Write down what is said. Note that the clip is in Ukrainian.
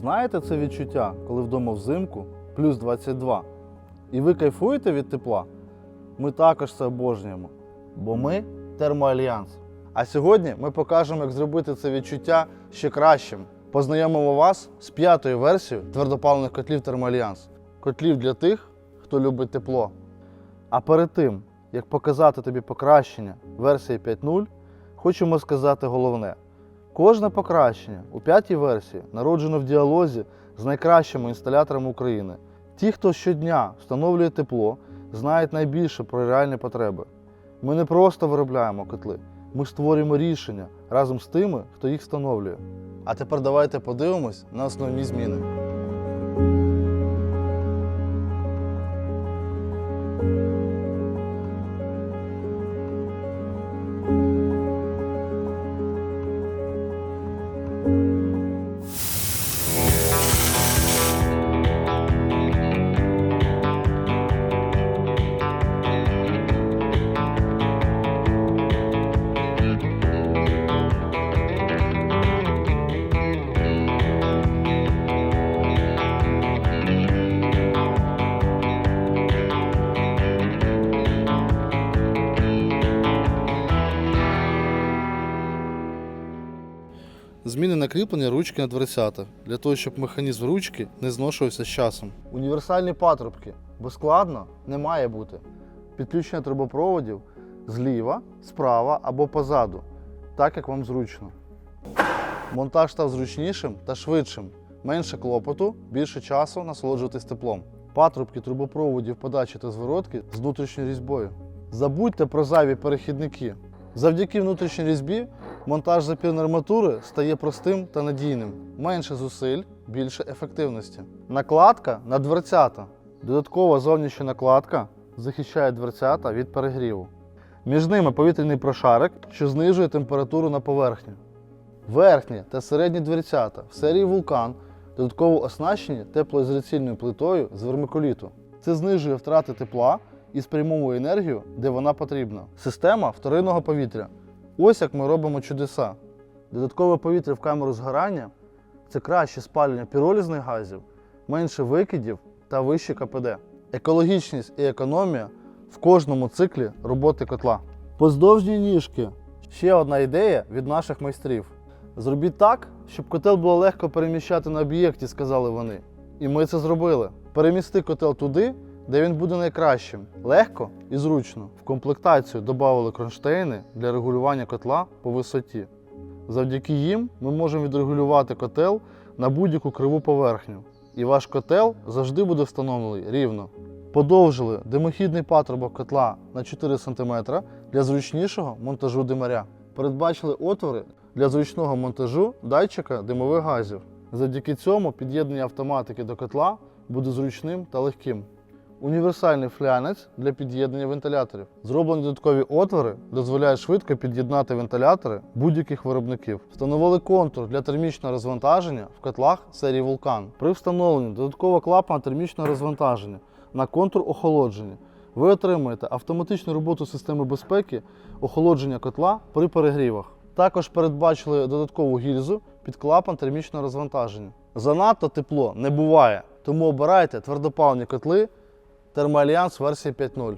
Знаєте це відчуття, коли вдома взимку плюс 22, і ви кайфуєте від тепла? Ми також це обожнюємо, бо ми термоальянс. А сьогодні ми покажемо, як зробити це відчуття ще кращим. Познайомимо вас з п'ятою версією твердопаливних котлів Термоальянс. Котлів для тих, хто любить тепло. А перед тим, як показати тобі покращення версії 5.0, хочемо сказати головне. Кожне покращення у п'ятій версії народжено в діалозі з найкращими інсталяторами України. Ті, хто щодня встановлює тепло, знають найбільше про реальні потреби. Ми не просто виробляємо котли, ми створюємо рішення разом з тими, хто їх встановлює. А тепер давайте подивимось на основні зміни. Зміни кріплення ручки на дверцята, для того, щоб механізм ручки не зношувався з часом. Універсальні патрубки, бо складно не має бути. Підключення трубопроводів зліва, справа або позаду, так як вам зручно. Монтаж став зручнішим та швидшим. Менше клопоту, більше часу насолоджуватись теплом. Патрубки трубопроводів подачі та зворотки з внутрішньою різьбою. Забудьте про зайві перехідники. Завдяки внутрішній різьбі монтаж запірної арматури стає простим та надійним. Менше зусиль, більше ефективності. Накладка на дверцята. Додаткова зовнішня накладка захищає дверцята від перегріву. Між ними повітряний прошарок, що знижує температуру на поверхні. Верхні та середні дверцята в серії Вулкан додатково оснащені теплоізоляційною плитою з вермикуліту. Це знижує втрати тепла і спрямовує енергію, де вона потрібна. Система вторинного повітря. Ось як ми робимо чудеса. Додаткове повітря в камеру згорання це краще спалювання піролізних газів, менше викидів та вище КПД. Екологічність і економія в кожному циклі роботи котла. Поздовжні ніжки. Ще одна ідея від наших майстрів. Зробіть так, щоб котел було легко переміщати на об'єкті, сказали вони. І ми це зробили. Перемісти котел туди, де він буде найкращим, легко і зручно. В комплектацію додали кронштейни для регулювання котла по висоті. Завдяки їм ми можемо відрегулювати котел на будь-яку криву поверхню. І ваш котел завжди буде встановлений рівно. Подовжили димохідний патрубок котла на 4 см для зручнішого монтажу димаря. Передбачили отвори для зручного монтажу датчика димових газів. Завдяки цьому під'єднання автоматики до котла буде зручним та легким. Універсальний флянець для під'єднання вентиляторів. Зроблені додаткові отвори дозволяють швидко під'єднати вентилятори будь-яких виробників. Встановили контур для термічного розвантаження в котлах серії Вулкан. При встановленні додаткового клапана термічного розвантаження на контур охолодження. Ви отримаєте автоматичну роботу системи безпеки охолодження котла при перегрівах. Також передбачили додаткову гільзу під клапан термічного розвантаження. Занадто тепло не буває, тому обирайте твердопаливні котли Термоальянс версії 5.0.